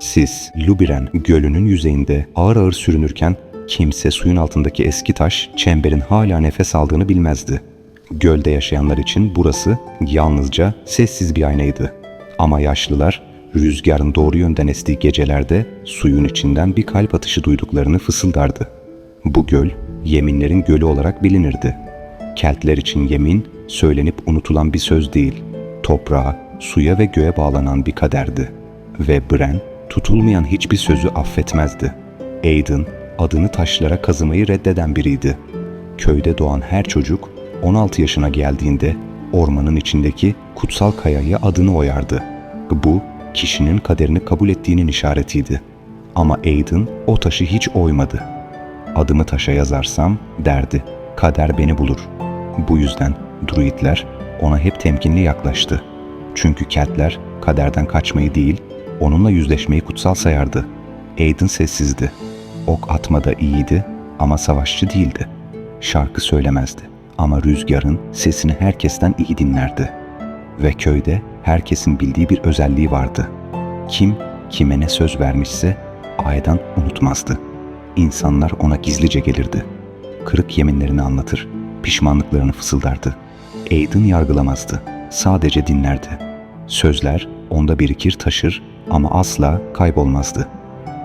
Sis, Lubiren gölünün yüzeyinde ağır ağır sürünürken kimse suyun altındaki eski taş çemberin hala nefes aldığını bilmezdi. Gölde yaşayanlar için burası yalnızca sessiz bir aynaydı. Ama yaşlılar rüzgarın doğru yönden estiği gecelerde suyun içinden bir kalp atışı duyduklarını fısıldardı. Bu göl yeminlerin gölü olarak bilinirdi. Keltler için yemin söylenip unutulan bir söz değil, toprağa, suya ve göğe bağlanan bir kaderdi. Ve Bren tutulmayan hiçbir sözü affetmezdi. Aiden adını taşlara kazımayı reddeden biriydi. Köyde doğan her çocuk 16 yaşına geldiğinde ormanın içindeki kutsal kayaya adını oyardı. Bu kişinin kaderini kabul ettiğinin işaretiydi. Ama Aiden o taşı hiç oymadı. Adımı taşa yazarsam derdi, kader beni bulur. Bu yüzden druidler ona hep temkinli yaklaştı. Çünkü keltler kaderden kaçmayı değil, onunla yüzleşmeyi kutsal sayardı. Aiden sessizdi. Ok atmada iyiydi ama savaşçı değildi. Şarkı söylemezdi ama rüzgarın sesini herkesten iyi dinlerdi. Ve köyde herkesin bildiği bir özelliği vardı. Kim kime ne söz vermişse aydan unutmazdı. İnsanlar ona gizlice gelirdi. Kırık yeminlerini anlatır, pişmanlıklarını fısıldardı. Aiden yargılamazdı, sadece dinlerdi. Sözler onda birikir taşır ama asla kaybolmazdı.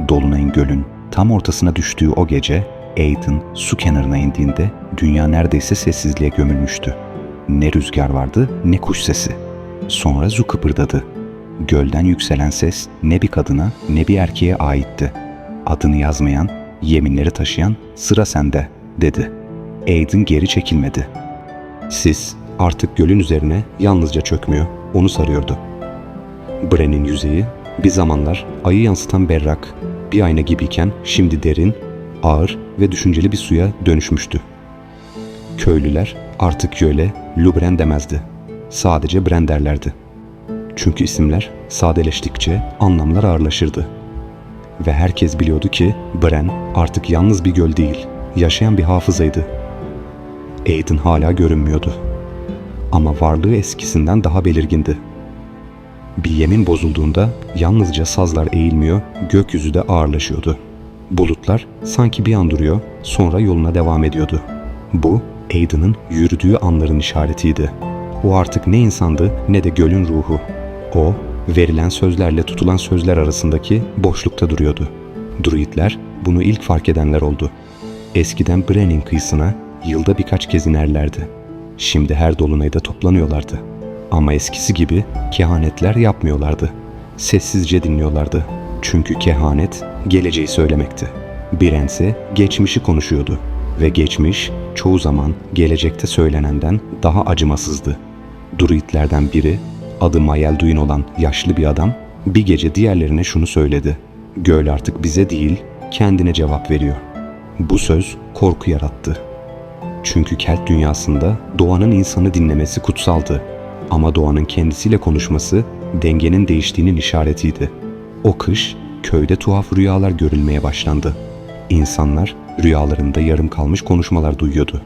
Dolunay'ın gölün tam ortasına düştüğü o gece Aiden su kenarına indiğinde dünya neredeyse sessizliğe gömülmüştü. Ne rüzgar vardı ne kuş sesi. Sonra su kıpırdadı. Gölden yükselen ses ne bir kadına ne bir erkeğe aitti. Adını yazmayan, yeminleri taşıyan sıra sende dedi. Aiden geri çekilmedi. Sis artık gölün üzerine yalnızca çökmüyor, onu sarıyordu. Bren'in yüzeyi bir zamanlar ayı yansıtan berrak, bir ayna gibiyken şimdi derin, ağır ve düşünceli bir suya dönüşmüştü. Köylüler artık Jöle, Lubren demezdi. Sadece Bren derlerdi. Çünkü isimler sadeleştikçe anlamlar ağırlaşırdı. Ve herkes biliyordu ki Bren artık yalnız bir göl değil, yaşayan bir hafızaydı. Aiden hala görünmüyordu. Ama varlığı eskisinden daha belirgindi. Bir yemin bozulduğunda yalnızca sazlar eğilmiyor, gökyüzü de ağırlaşıyordu. Bulutlar sanki bir an duruyor, sonra yoluna devam ediyordu. Bu, Aiden'ın yürüdüğü anların işaretiydi. O artık ne insandı ne de gölün ruhu. O, verilen sözlerle tutulan sözler arasındaki boşlukta duruyordu. Druidler bunu ilk fark edenler oldu. Eskiden Bren'in kıyısına yılda birkaç kez inerlerdi. Şimdi her dolunayda toplanıyorlardı. Ama eskisi gibi kehanetler yapmıyorlardı. Sessizce dinliyorlardı. Çünkü kehanet geleceği söylemekti. Birense geçmişi konuşuyordu ve geçmiş çoğu zaman gelecekte söylenenden daha acımasızdı. Druidlerden biri, adı Mayelduin olan yaşlı bir adam, bir gece diğerlerine şunu söyledi. Göl artık bize değil, kendine cevap veriyor. Bu söz korku yarattı. Çünkü Kelt dünyasında doğanın insanı dinlemesi kutsaldı. Ama doğanın kendisiyle konuşması dengenin değiştiğinin işaretiydi. O kış köyde tuhaf rüyalar görülmeye başlandı. İnsanlar rüyalarında yarım kalmış konuşmalar duyuyordu.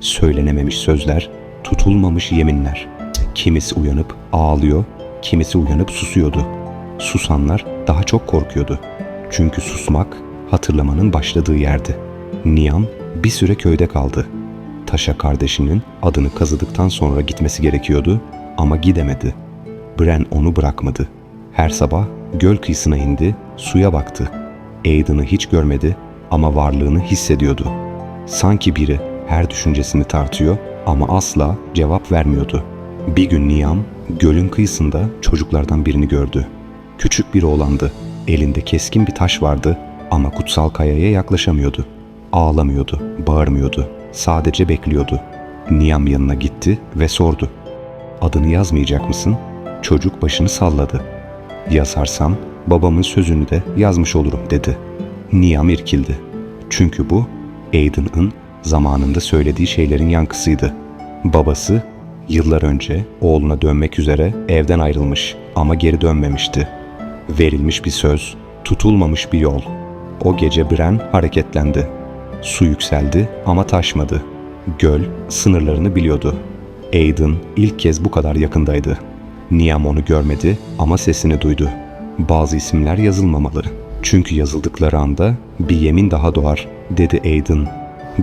Söylenememiş sözler, tutulmamış yeminler. Kimisi uyanıp ağlıyor, kimisi uyanıp susuyordu. Susanlar daha çok korkuyordu. Çünkü susmak hatırlamanın başladığı yerdi. Niam bir süre köyde kaldı. Taşa kardeşinin adını kazıdıktan sonra gitmesi gerekiyordu ama gidemedi. Bren onu bırakmadı. Her sabah göl kıyısına indi, suya baktı. Aiden'ı hiç görmedi ama varlığını hissediyordu. Sanki biri her düşüncesini tartıyor ama asla cevap vermiyordu. Bir gün Niam gölün kıyısında çocuklardan birini gördü. Küçük bir oğlandı. Elinde keskin bir taş vardı ama kutsal kayaya yaklaşamıyordu. Ağlamıyordu, bağırmıyordu. Sadece bekliyordu. Niam yanına gitti ve sordu. Adını yazmayacak mısın? Çocuk başını salladı. Yazarsam babamın sözünü de yazmış olurum dedi. Niam irkildi. Çünkü bu Aiden'ın zamanında söylediği şeylerin yankısıydı. Babası yıllar önce oğluna dönmek üzere evden ayrılmış ama geri dönmemişti. Verilmiş bir söz, tutulmamış bir yol. O gece Bren hareketlendi. Su yükseldi ama taşmadı. Göl sınırlarını biliyordu. Aiden ilk kez bu kadar yakındaydı. Niam onu görmedi ama sesini duydu. bazı isimler yazılmamalı. Çünkü yazıldıkları anda bir yemin daha doğar, dedi Aiden.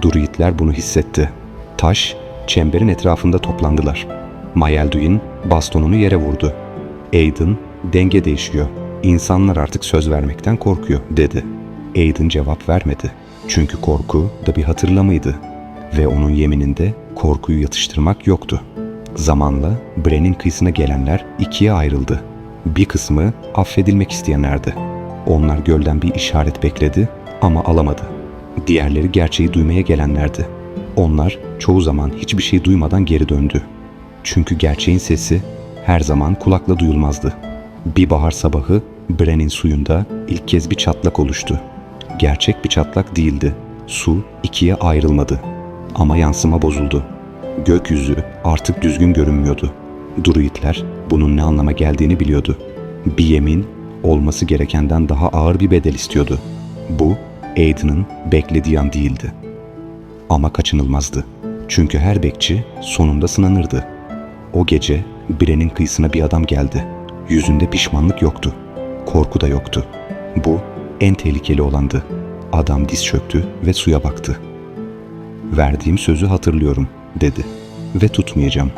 Druidler bunu hissetti. Taş, çemberin etrafında toplandılar. Mayelduin bastonunu yere vurdu. Aiden, denge değişiyor. İnsanlar artık söz vermekten korkuyor, dedi. Aiden cevap vermedi. Çünkü korku da bir hatırlamaydı. Ve onun yemininde korkuyu yatıştırmak yoktu. Zamanla Bren'in kıyısına gelenler ikiye ayrıldı. Bir kısmı affedilmek isteyenlerdi. Onlar gölden bir işaret bekledi ama alamadı. Diğerleri gerçeği duymaya gelenlerdi. Onlar çoğu zaman hiçbir şey duymadan geri döndü. Çünkü gerçeğin sesi her zaman kulakla duyulmazdı. Bir bahar sabahı Bren'in suyunda ilk kez bir çatlak oluştu. Gerçek bir çatlak değildi. Su ikiye ayrılmadı. Ama yansıma bozuldu. Gökyüzü artık düzgün görünmüyordu. Druidler bunun ne anlama geldiğini biliyordu. Bir yemin olması gerekenden daha ağır bir bedel istiyordu. Bu Aiden'ın beklediği an değildi. Ama kaçınılmazdı. Çünkü her bekçi sonunda sınanırdı. O gece Bren'in kıyısına bir adam geldi. Yüzünde pişmanlık yoktu. Korku da yoktu. Bu en tehlikeli olandı. Adam diz çöktü ve suya baktı. Verdiğim sözü hatırlıyorum, dedi. Ve tutmayacağım.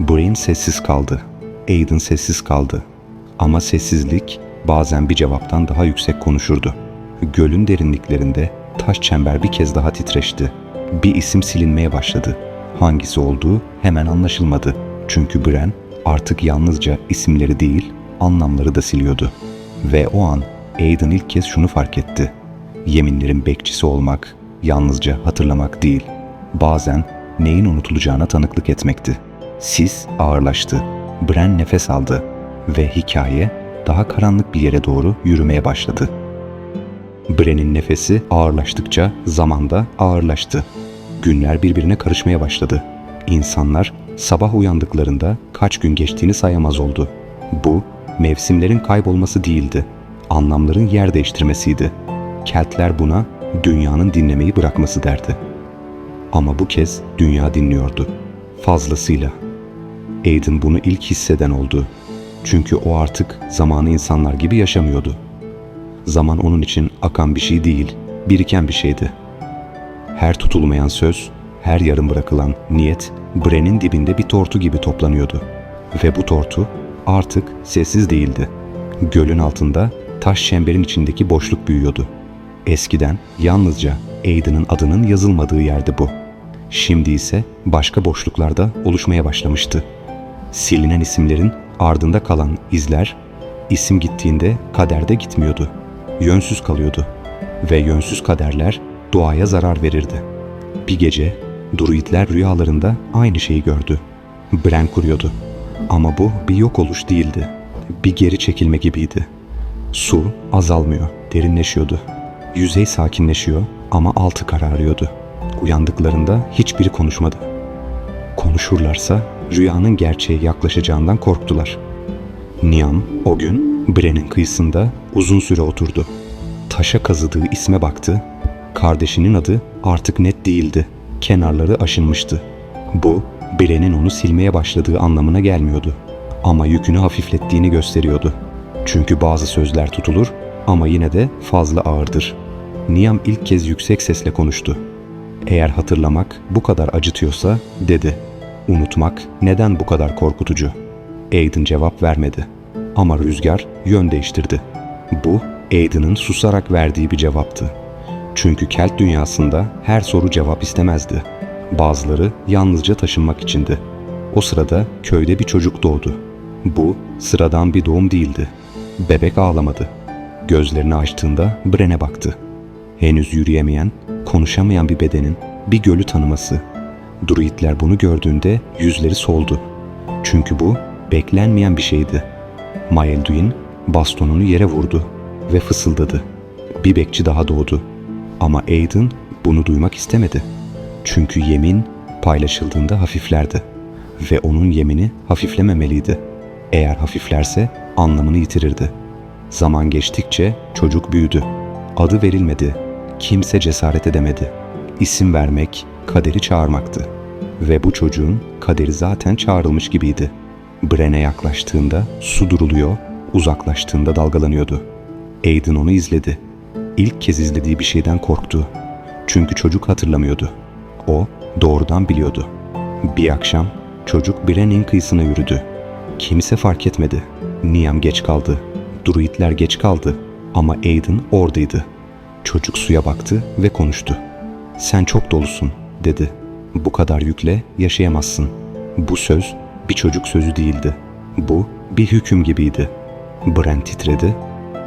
Brain sessiz kaldı. Aiden sessiz kaldı. Ama sessizlik bazen bir cevaptan daha yüksek konuşurdu. Gölün derinliklerinde taş çember bir kez daha titreşti. Bir isim silinmeye başladı. Hangisi olduğu hemen anlaşılmadı. Çünkü Bren artık yalnızca isimleri değil, anlamları da siliyordu. Ve o an Aiden ilk kez şunu fark etti. Yeminlerin bekçisi olmak, yalnızca hatırlamak değil, bazen neyin unutulacağına tanıklık etmekti. Sis ağırlaştı. Bren nefes aldı ve hikaye daha karanlık bir yere doğru yürümeye başladı. Bren'in nefesi ağırlaştıkça zamanda ağırlaştı. Günler birbirine karışmaya başladı. İnsanlar sabah uyandıklarında kaç gün geçtiğini sayamaz oldu. Bu mevsimlerin kaybolması değildi. Anlamların yer değiştirmesiydi. Keltler buna dünyanın dinlemeyi bırakması derdi. Ama bu kez dünya dinliyordu. Fazlasıyla. Aiden bunu ilk hisseden oldu. Çünkü o artık zamanı insanlar gibi yaşamıyordu. Zaman onun için akan bir şey değil, biriken bir şeydi. Her tutulmayan söz, her yarım bırakılan niyet Bren'in dibinde bir tortu gibi toplanıyordu. Ve bu tortu artık sessiz değildi. Gölün altında taş çemberin içindeki boşluk büyüyordu. Eskiden yalnızca Aiden'ın adının yazılmadığı yerdi bu. Şimdi ise başka boşluklarda oluşmaya başlamıştı. Silinen isimlerin ardında kalan izler, isim gittiğinde kader de gitmiyordu. Yönsüz kalıyordu. Ve yönsüz kaderler doğaya zarar verirdi. Bir gece druidler rüyalarında aynı şeyi gördü. Bren kuruyordu. Ama bu bir yok oluş değildi. Bir geri çekilme gibiydi. Su azalmıyor, derinleşiyordu. Yüzey sakinleşiyor ama altı kararıyordu. Uyandıklarında hiçbiri konuşmadı. Konuşurlarsa rüyanın gerçeğe yaklaşacağından korktular. Niam o gün Bren'in kıyısında uzun süre oturdu. Taşa kazıdığı isme baktı. Kardeşinin adı artık net değildi. Kenarları aşınmıştı. Bu, Bren'in onu silmeye başladığı anlamına gelmiyordu. Ama yükünü hafiflettiğini gösteriyordu. Çünkü bazı sözler tutulur ama yine de fazla ağırdır. Niam ilk kez yüksek sesle konuştu. Eğer hatırlamak bu kadar acıtıyorsa dedi. Unutmak neden bu kadar korkutucu? Aiden cevap vermedi. Ama rüzgar yön değiştirdi. Bu Aiden'ın susarak verdiği bir cevaptı. Çünkü Kelt dünyasında her soru cevap istemezdi. Bazıları yalnızca taşınmak içindi. O sırada köyde bir çocuk doğdu. Bu sıradan bir doğum değildi. Bebek ağlamadı. Gözlerini açtığında Bren'e baktı. Henüz yürüyemeyen, konuşamayan bir bedenin bir gölü tanıması. Druidler bunu gördüğünde yüzleri soldu. Çünkü bu beklenmeyen bir şeydi. Maelduin bastonunu yere vurdu ve fısıldadı. Bir bekçi daha doğdu. Ama Aiden bunu duymak istemedi. Çünkü yemin paylaşıldığında hafiflerdi. Ve onun yemini hafiflememeliydi. Eğer hafiflerse anlamını yitirirdi. Zaman geçtikçe çocuk büyüdü. Adı verilmedi. Kimse cesaret edemedi. İsim vermek, kaderi çağırmaktı. Ve bu çocuğun kaderi zaten çağrılmış gibiydi. Bren'e yaklaştığında su duruluyor, uzaklaştığında dalgalanıyordu. Aiden onu izledi. İlk kez izlediği bir şeyden korktu. Çünkü çocuk hatırlamıyordu. O doğrudan biliyordu. Bir akşam çocuk Bren'in kıyısına yürüdü. Kimse fark etmedi. Niam geç kaldı. Druidler geç kaldı. Ama Aiden oradaydı. Çocuk suya baktı ve konuştu. Sen çok dolusun, dedi. Bu kadar yükle yaşayamazsın. Bu söz bir çocuk sözü değildi. Bu bir hüküm gibiydi. Brent titredi.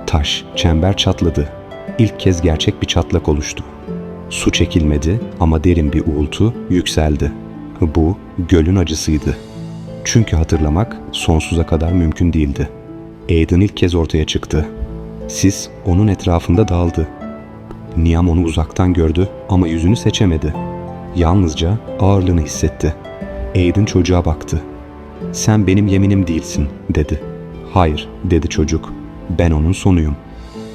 Taş, çember çatladı. İlk kez gerçek bir çatlak oluştu. Su çekilmedi ama derin bir uğultu yükseldi. Bu gölün acısıydı. Çünkü hatırlamak sonsuza kadar mümkün değildi. Aiden ilk kez ortaya çıktı. Sis onun etrafında dağıldı. Niam onu uzaktan gördü ama yüzünü seçemedi. Yalnızca ağırlığını hissetti. Aiden çocuğa baktı. Sen benim yeminim değilsin dedi. Hayır dedi çocuk. Ben onun sonuyum.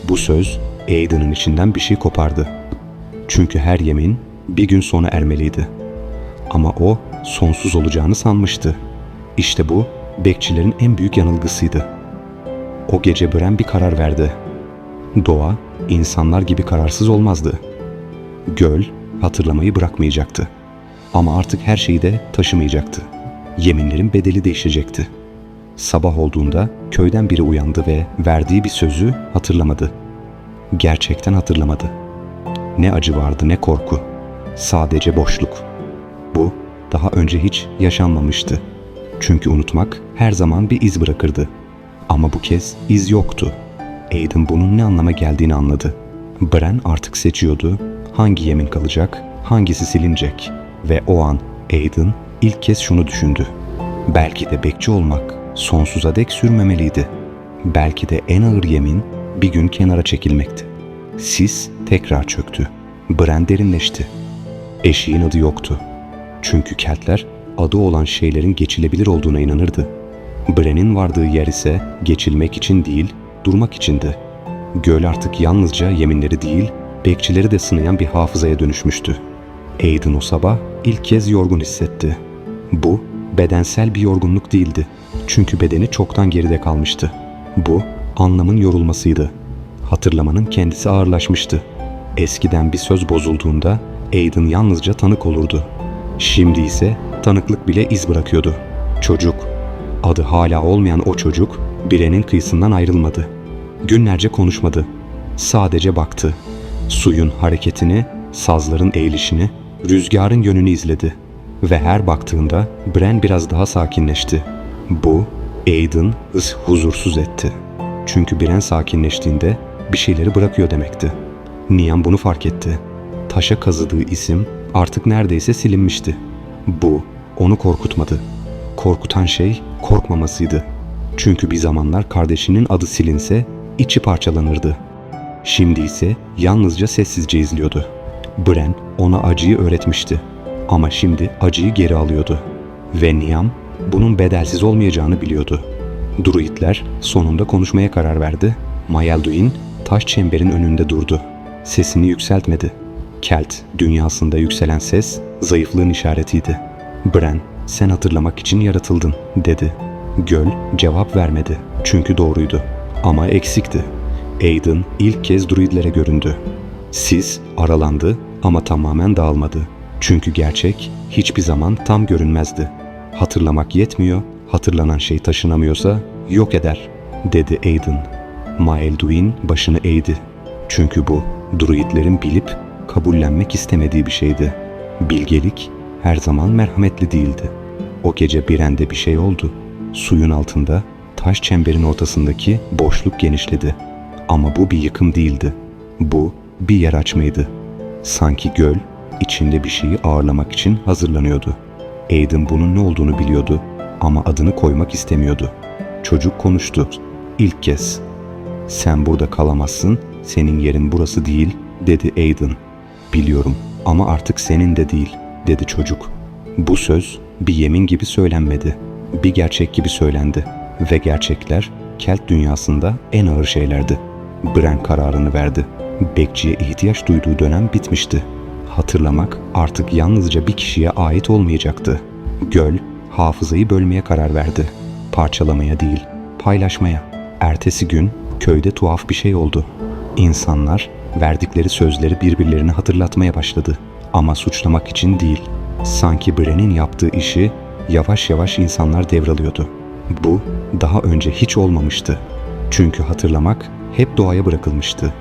Bu söz Aiden'ın içinden bir şey kopardı. Çünkü her yemin bir gün sona ermeliydi. Ama o sonsuz olacağını sanmıştı. İşte bu bekçilerin en büyük yanılgısıydı. O gece Bren bir karar verdi. Doğa insanlar gibi kararsız olmazdı. Göl hatırlamayı bırakmayacaktı. Ama artık her şeyi de taşımayacaktı. Yeminlerin bedeli değişecekti. Sabah olduğunda köyden biri uyandı ve verdiği bir sözü hatırlamadı. Gerçekten hatırlamadı. Ne acı vardı ne korku. Sadece boşluk. Bu daha önce hiç yaşanmamıştı. Çünkü unutmak her zaman bir iz bırakırdı. Ama bu kez iz yoktu. Aiden bunun ne anlama geldiğini anladı. Bren artık seçiyordu. Hangi yemin kalacak, hangisi silinecek. Ve o an Aiden ilk kez şunu düşündü. Belki de bekçi olmak sonsuza dek sürmemeliydi. Belki de en ağır yemin bir gün kenara çekilmekti. Sis tekrar çöktü. Bren derinleşti. Eşiğin adı yoktu. Çünkü keltler adı olan şeylerin geçilebilir olduğuna inanırdı. Bren'in vardığı yer ise geçilmek için değil, durmak içindi. Göl artık yalnızca yeminleri değil, bekçileri de sınayan bir hafızaya dönüşmüştü. Aiden o sabah ilk kez yorgun hissetti. Bu bedensel bir yorgunluk değildi. Çünkü bedeni çoktan geride kalmıştı. Bu anlamın yorulmasıydı. Hatırlamanın kendisi ağırlaşmıştı. Eskiden bir söz bozulduğunda Aiden yalnızca tanık olurdu. Şimdi ise tanıklık bile iz bırakıyordu. Çocuk. Adı hala olmayan o çocuk Bire'nin kıyısından ayrılmadı. Günlerce konuşmadı. Sadece baktı. Suyun hareketini, sazların eğilişini, rüzgarın yönünü izledi. Ve her baktığında Bren biraz daha sakinleşti. Bu, Aiden huzursuz etti. Çünkü Bren sakinleştiğinde bir şeyleri bırakıyor demekti. Niam bunu fark etti. Taşa kazıdığı isim artık neredeyse silinmişti. Bu onu korkutmadı. Korkutan şey korkmamasıydı. Çünkü bir zamanlar kardeşinin adı silinse içi parçalanırdı. Şimdi ise yalnızca sessizce izliyordu. Bren ona acıyı öğretmişti. Ama şimdi acıyı geri alıyordu. Ve Niam bunun bedelsiz olmayacağını biliyordu. Druidler sonunda konuşmaya karar verdi. Mayelduin taş çemberin önünde durdu. Sesini yükseltmedi. Kelt dünyasında yükselen ses zayıflığın işaretiydi. Bren sen hatırlamak için yaratıldın dedi. Göl cevap vermedi çünkü doğruydu ama eksikti. Aiden ilk kez druidlere göründü. Sis aralandı ama tamamen dağılmadı. Çünkü gerçek hiçbir zaman tam görünmezdi. Hatırlamak yetmiyor, hatırlanan şey taşınamıyorsa yok eder, dedi Aiden. Maelduin başını eğdi. Çünkü bu druidlerin bilip kabullenmek istemediği bir şeydi. Bilgelik her zaman merhametli değildi. O gece Biren'de bir şey oldu. Suyun altında taş çemberin ortasındaki boşluk genişledi. Ama bu bir yıkım değildi. Bu bir yer açmaydı. Sanki göl içinde bir şeyi ağırlamak için hazırlanıyordu. Aiden bunun ne olduğunu biliyordu ama adını koymak istemiyordu. Çocuk konuştu. İlk kez. Sen burada kalamazsın, senin yerin burası değil, dedi Aiden. Biliyorum ama artık senin de değil, dedi çocuk. Bu söz bir yemin gibi söylenmedi. Bir gerçek gibi söylendi. Ve gerçekler Kelt dünyasında en ağır şeylerdi. Bren kararını verdi. Bekçiye ihtiyaç duyduğu dönem bitmişti. Hatırlamak artık yalnızca bir kişiye ait olmayacaktı. Göl hafızayı bölmeye karar verdi. Parçalamaya değil, paylaşmaya. Ertesi gün köyde tuhaf bir şey oldu. İnsanlar verdikleri sözleri birbirlerine hatırlatmaya başladı. Ama suçlamak için değil. Sanki Bren'in yaptığı işi yavaş yavaş insanlar devralıyordu. Bu daha önce hiç olmamıştı. Çünkü hatırlamak hep doğaya bırakılmıştı.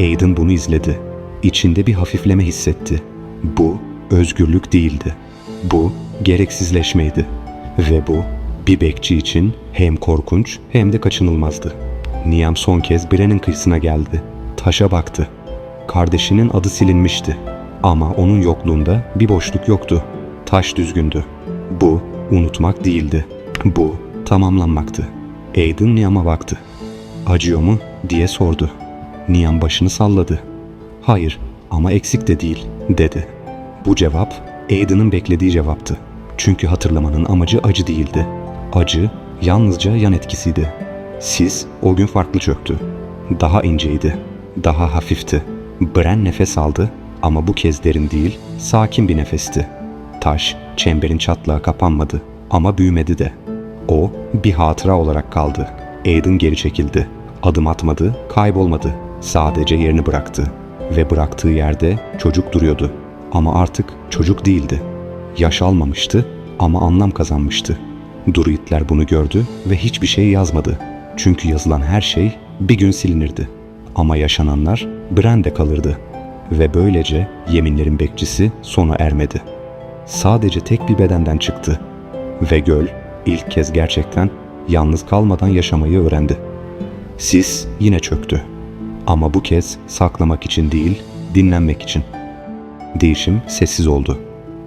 Aiden bunu izledi. İçinde bir hafifleme hissetti. Bu özgürlük değildi. Bu gereksizleşmeydi. Ve bu bir bekçi için hem korkunç hem de kaçınılmazdı. Niam son kez Bren'in kıyısına geldi. Taşa baktı. Kardeşinin adı silinmişti. Ama onun yokluğunda bir boşluk yoktu. Taş düzgündü. Bu unutmak değildi. Bu tamamlanmaktı. Aiden Niam'a baktı. Acıyor mu diye sordu. Niam başını salladı. Hayır ama eksik de değil dedi. Bu cevap Aiden'ın beklediği cevaptı. Çünkü hatırlamanın amacı acı değildi. Acı yalnızca yan etkisiydi. Sis o gün farklı çöktü. Daha inceydi. Daha hafifti. Bren nefes aldı ama bu kez derin değil, sakin bir nefesti. Taş çemberin çatlağı kapanmadı ama büyümedi de. O bir hatıra olarak kaldı. Aiden geri çekildi. Adım atmadı, kaybolmadı. Sadece yerini bıraktı. Ve bıraktığı yerde çocuk duruyordu. Ama artık çocuk değildi. Yaş almamıştı ama anlam kazanmıştı. Druidler bunu gördü ve hiçbir şey yazmadı. Çünkü yazılan her şey bir gün silinirdi. Ama yaşananlar Brand'e kalırdı. Ve böylece yeminlerin bekçisi sona ermedi. Sadece tek bir bedenden çıktı. Ve göl ilk kez gerçekten yalnız kalmadan yaşamayı öğrendi. Sis yine çöktü. Ama bu kez saklamak için değil, dinlenmek için. Değişim sessiz oldu.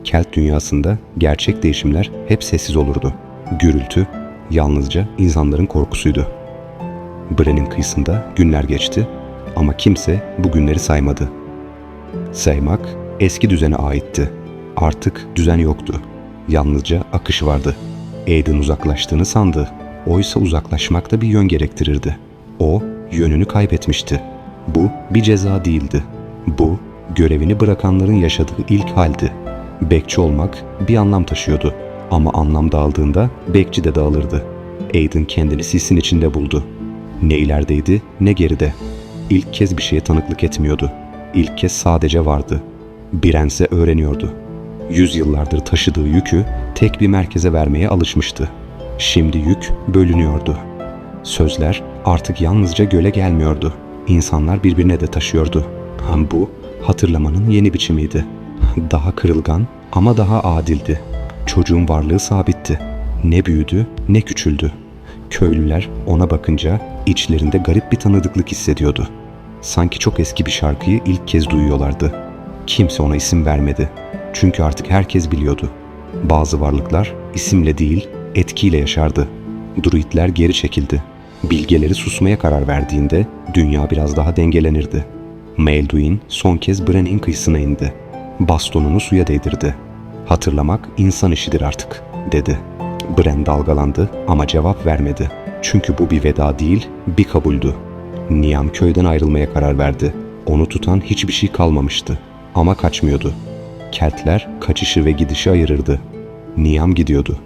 Kelt dünyasında gerçek değişimler hep sessiz olurdu. Gürültü yalnızca insanların korkusuydu. Bren'in kıyısında günler geçti ama kimse bu günleri saymadı. Saymak eski düzene aitti. Artık düzen yoktu. Yalnızca akış vardı. Aiden uzaklaştığını sandı. Oysa uzaklaşmak da bir yön gerektirirdi. O yönünü kaybetmişti. Bu bir ceza değildi. Bu görevini bırakanların yaşadığı ilk haldi. Bekçi olmak bir anlam taşıyordu. Ama anlam dağıldığında bekçi de dağılırdı. Aiden kendini sisin içinde buldu. Ne ilerideydi ne geride. İlk kez bir şeye tanıklık etmiyordu. İlk kez sadece vardı. Birense öğreniyordu. Yüzyıllardır taşıdığı yükü tek bir merkeze vermeye alışmıştı. Şimdi yük bölünüyordu. Sözler artık yalnızca göle gelmiyordu. İnsanlar birbirine de taşıyordu. Hem bu hatırlamanın yeni biçimiydi. Daha kırılgan ama daha adildi. Çocuğun varlığı sabitti. Ne büyüdü ne küçüldü. Köylüler ona bakınca içlerinde garip bir tanıdıklık hissediyordu. Sanki çok eski bir şarkıyı ilk kez duyuyorlardı. Kimse ona isim vermedi. Çünkü artık herkes biliyordu. Bazı varlıklar isimle değil, etkiyle yaşardı. Druidler geri çekildi. Bilgeleri susmaya karar verdiğinde dünya biraz daha dengelenirdi. Melduin son kez Bren'in kıyısına indi. Bastonunu suya değdirdi. Hatırlamak insan işidir artık, dedi. Bren dalgalandı ama cevap vermedi. Çünkü bu bir veda değil, bir kabuldü. Niam köyden ayrılmaya karar verdi. Onu tutan hiçbir şey kalmamıştı. Ama kaçmıyordu. Keltler kaçışı ve gidişi ayırırdı. Niam gidiyordu.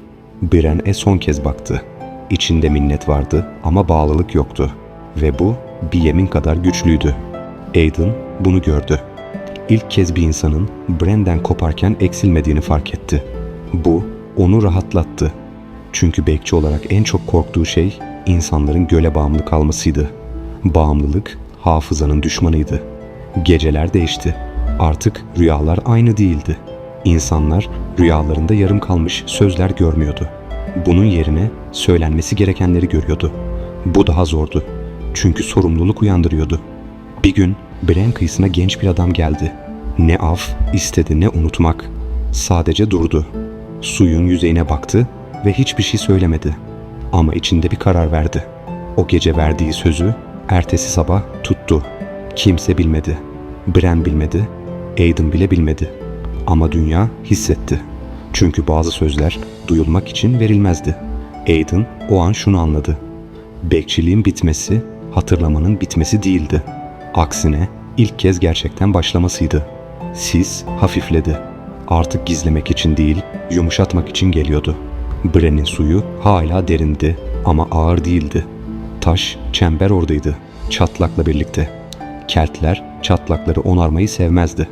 Bren'e son kez baktı. İçinde minnet vardı ama bağlılık yoktu. Ve bu bir yemin kadar güçlüydü. Aiden bunu gördü. İlk kez bir insanın Bren'den koparken eksilmediğini fark etti. Bu onu rahatlattı. Çünkü bekçi olarak en çok korktuğu şey insanların göle bağımlı kalmasıydı. Bağımlılık hafızanın düşmanıydı. Geceler değişti. Artık rüyalar aynı değildi. İnsanlar rüyalarında yarım kalmış sözler görmüyordu. Bunun yerine söylenmesi gerekenleri görüyordu. Bu daha zordu. Çünkü sorumluluk uyandırıyordu. Bir gün Bren kıyısına genç bir adam geldi. Ne af istedi ne unutmak. Sadece durdu. Suyun yüzeyine baktı ve hiçbir şey söylemedi. Ama içinde bir karar verdi. O gece verdiği sözü ertesi sabah tuttu. Kimse bilmedi. Bren bilmedi. Aiden bile bilmedi. Ama dünya hissetti. Çünkü bazı sözler duyulmak için verilmezdi. Aiden o an şunu anladı. Bekçiliğin bitmesi, hatırlamanın bitmesi değildi. Aksine ilk kez gerçekten başlamasıydı. Sis hafifledi. Artık gizlemek için değil, yumuşatmak için geliyordu. Bren'in suyu hala derindi ama ağır değildi. Taş, çember oradaydı. Çatlakla birlikte. Keltler çatlakları onarmayı sevmezdi.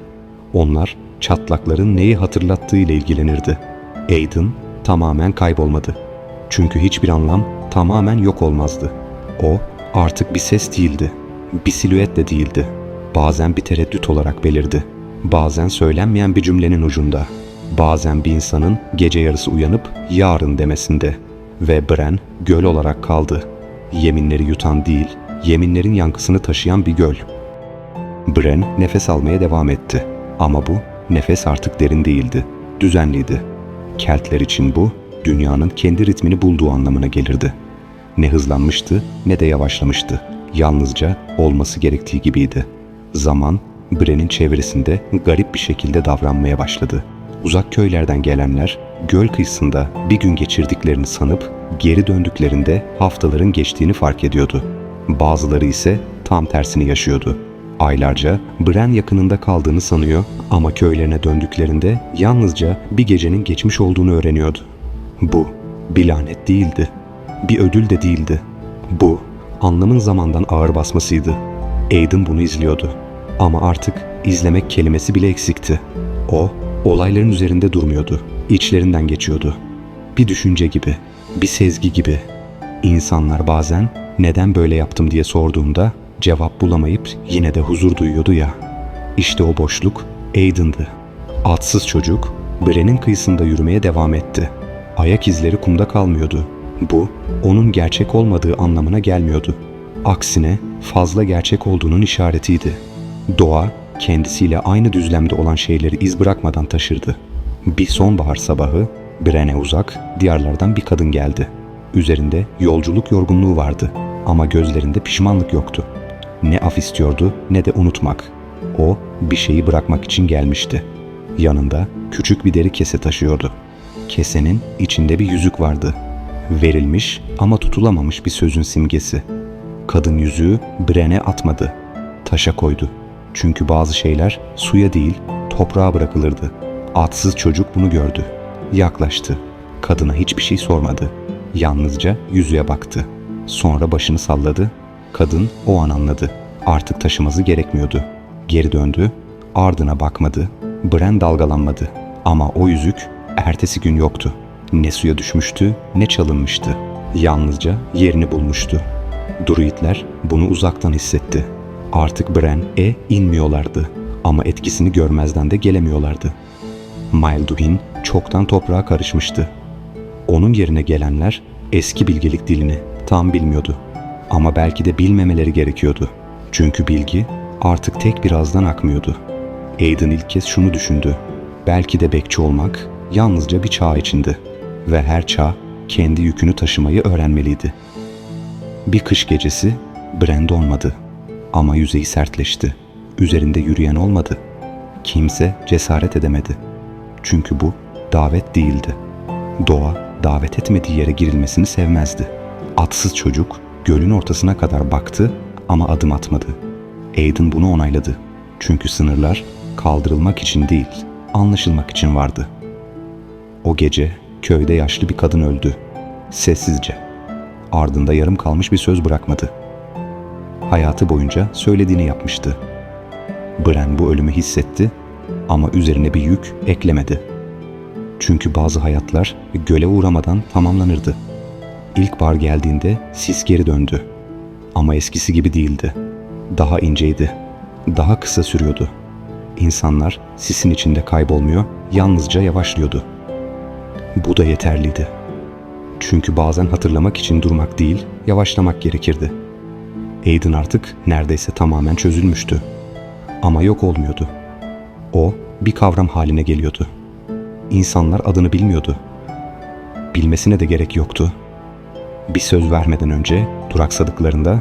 Onlar çatlakların neyi hatırlattığı ile ilgilenirdi. Aiden tamamen kaybolmadı. Çünkü hiçbir anlam tamamen yok olmazdı. O artık bir ses değildi. Bir silüet de değildi. Bazen bir tereddüt olarak belirdi. Bazen söylenmeyen bir cümlenin ucunda. Bazen bir insanın gece yarısı uyanıp yarın demesinde. Ve Bren göl olarak kaldı. Yeminleri yutan değil, yeminlerin yankısını taşıyan bir göl. Bren nefes almaya devam etti. Ama bu nefes artık derin değildi, düzenliydi. Keltler için bu dünyanın kendi ritmini bulduğu anlamına gelirdi. Ne hızlanmıştı ne de yavaşlamıştı. Yalnızca olması gerektiği gibiydi. Zaman Bren'in çevresinde garip bir şekilde davranmaya başladı. Uzak köylerden gelenler göl kıyısında bir gün geçirdiklerini sanıp geri döndüklerinde haftaların geçtiğini fark ediyordu. Bazıları ise tam tersini yaşıyordu. Aylarca Bren yakınında kaldığını sanıyor ama köylerine döndüklerinde yalnızca bir gecenin geçmiş olduğunu öğreniyordu. Bu bir lanet değildi. Bir ödül de değildi. Bu anlamın zamandan ağır basmasıydı. Aiden bunu izliyordu. Ama artık izlemek kelimesi bile eksikti. O olayların üzerinde durmuyordu. İçlerinden geçiyordu. Bir düşünce gibi, bir sezgi gibi. İnsanlar bazen neden böyle yaptım diye sorduğunda cevap bulamayıp yine de huzur duyuyordu ya. İşte o boşluk Aiden'dı. Atsız çocuk Bren'in kıyısında yürümeye devam etti. Ayak izleri kumda kalmıyordu. Bu onun gerçek olmadığı anlamına gelmiyordu. Aksine fazla gerçek olduğunun işaretiydi. Doğa kendisiyle aynı düzlemde olan şeyleri iz bırakmadan taşırdı. Bir sonbahar sabahı Bren'e uzak diyarlardan bir kadın geldi. Üzerinde yolculuk yorgunluğu vardı ama gözlerinde pişmanlık yoktu. Ne af istiyordu ne de unutmak. O bir şeyi bırakmak için gelmişti. Yanında küçük bir deri kese taşıyordu. Kesenin içinde bir yüzük vardı. Verilmiş ama tutulamamış bir sözün simgesi. Kadın yüzüğü Bren'e atmadı. Taşa koydu. Çünkü bazı şeyler suya değil toprağa bırakılırdı. Atsız çocuk bunu gördü. Yaklaştı. Kadına hiçbir şey sormadı. Yalnızca yüzüğe baktı. Sonra başını salladı. Kadın o an anladı. Artık taşıması gerekmiyordu. Geri döndü. Ardına bakmadı. Bren dalgalanmadı. Ama o yüzük ertesi gün yoktu. Ne suya düşmüştü ne çalınmıştı. Yalnızca yerini bulmuştu. Druidler bunu uzaktan hissetti. Artık Bren'e inmiyorlardı ama etkisini görmezden de gelemiyorlardı. Maelduin çoktan toprağa karışmıştı. Onun yerine gelenler eski bilgelik dilini tam bilmiyordu. Ama belki de bilmemeleri gerekiyordu. Çünkü bilgi artık tek bir ağızdan akmıyordu. Aiden ilk kez şunu düşündü. Belki de bekçi olmak yalnızca bir çağ içindi. Ve her çağ kendi yükünü taşımayı öğrenmeliydi. Bir kış gecesi Bren donmadı. Ama yüzeyi sertleşti. Üzerinde yürüyen olmadı. Kimse cesaret edemedi. Çünkü bu davet değildi. Doğa davet etmediği yere girilmesini sevmezdi. Atsız çocuk gölün ortasına kadar baktı ama adım atmadı. Aiden bunu onayladı. Çünkü sınırlar kaldırılmak için değil, anlaşılmak için vardı. O gece köyde yaşlı bir kadın öldü. Sessizce. Ardında yarım kalmış bir söz bırakmadı. Hayatı boyunca söylediğini yapmıştı. Bren bu ölümü hissetti ama üzerine bir yük eklemedi. Çünkü bazı hayatlar göle uğramadan tamamlanırdı. İlk bar geldiğinde sis geri döndü. Ama eskisi gibi değildi. Daha inceydi. Daha kısa sürüyordu. İnsanlar sisin içinde kaybolmuyor, yalnızca yavaşlıyordu. Bu da yeterliydi. Çünkü bazen hatırlamak için durmak değil, yavaşlamak gerekirdi. Aiden artık neredeyse tamamen çözülmüştü. Ama yok olmuyordu. O bir kavram haline geliyordu. İnsanlar adını bilmiyordu. Bilmesine de gerek yoktu. Bir söz vermeden önce duraksadıklarında,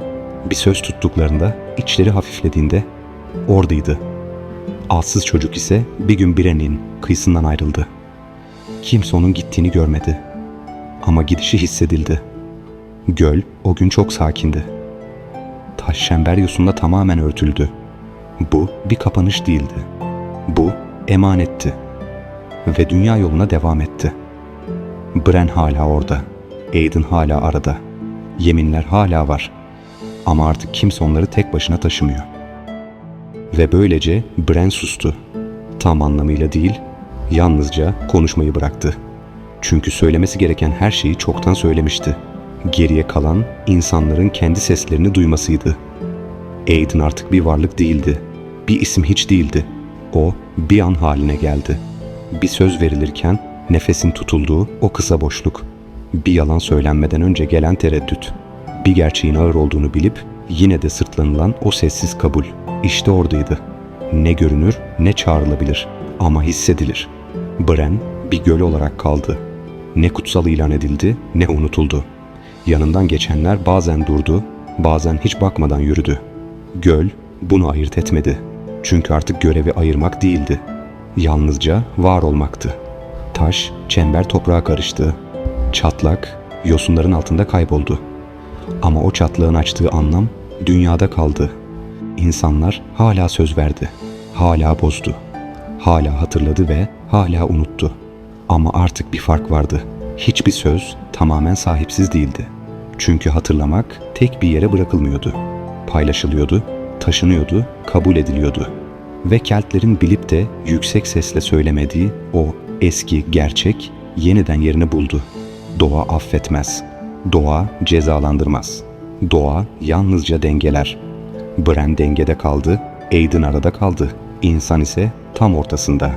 bir söz tuttuklarında, içleri hafiflediğinde oradaydı. Alsız çocuk ise bir gün Biren'in kıyısından ayrıldı. Kimse onun gittiğini görmedi. Ama gidişi hissedildi. Göl o gün çok sakindi. Taş çember yosunda tamamen örtüldü. Bu bir kapanış değildi. Bu emanetti. Ve dünya yoluna devam etti. Bren hala orada. Aiden hala arada. Yeminler hala var Ama artık kimse onları tek başına taşımıyor. Ve böylece Bren sustu. Tam anlamıyla değil, yalnızca konuşmayı bıraktı. Çünkü söylemesi gereken her şeyi çoktan söylemişti. Geriye kalan insanların kendi seslerini duymasıydı. Aiden artık bir varlık değildi. Bir isim hiç değildi. O bir an haline geldi. Bir söz verilirken nefesin tutulduğu o kısa boşluk. Bir yalan söylenmeden önce gelen tereddüt. Bir gerçeğin ağır olduğunu bilip yine de sırtlanılan o sessiz kabul. İşte oradaydı. Ne görünür ne çağrılabilir ama hissedilir. Bren bir göl olarak kaldı. Ne kutsal ilan edildi ne unutuldu. Yanından geçenler bazen durdu, bazen hiç bakmadan yürüdü. Göl bunu ayırt etmedi. Çünkü artık görevi ayırmak değildi. Yalnızca var olmaktı. Taş, çember toprağa karıştı. Çatlak, yosunların altında kayboldu. Ama o çatlağın açtığı anlam dünyada kaldı. İnsanlar hala söz verdi. Hala bozdu. Hala hatırladı ve hala unuttu. Ama artık bir fark vardı. Hiçbir söz tamamen sahipsiz değildi. Çünkü hatırlamak tek bir yere bırakılmıyordu. Paylaşılıyordu, taşınıyordu, kabul ediliyordu. Ve Keltlerin bilip de yüksek sesle söylemediği o eski gerçek yeniden yerini buldu. Doğa affetmez. Doğa cezalandırmaz. Doğa yalnızca dengeler. Bren dengede kaldı, Aiden arada kaldı. İnsan ise tam ortasında.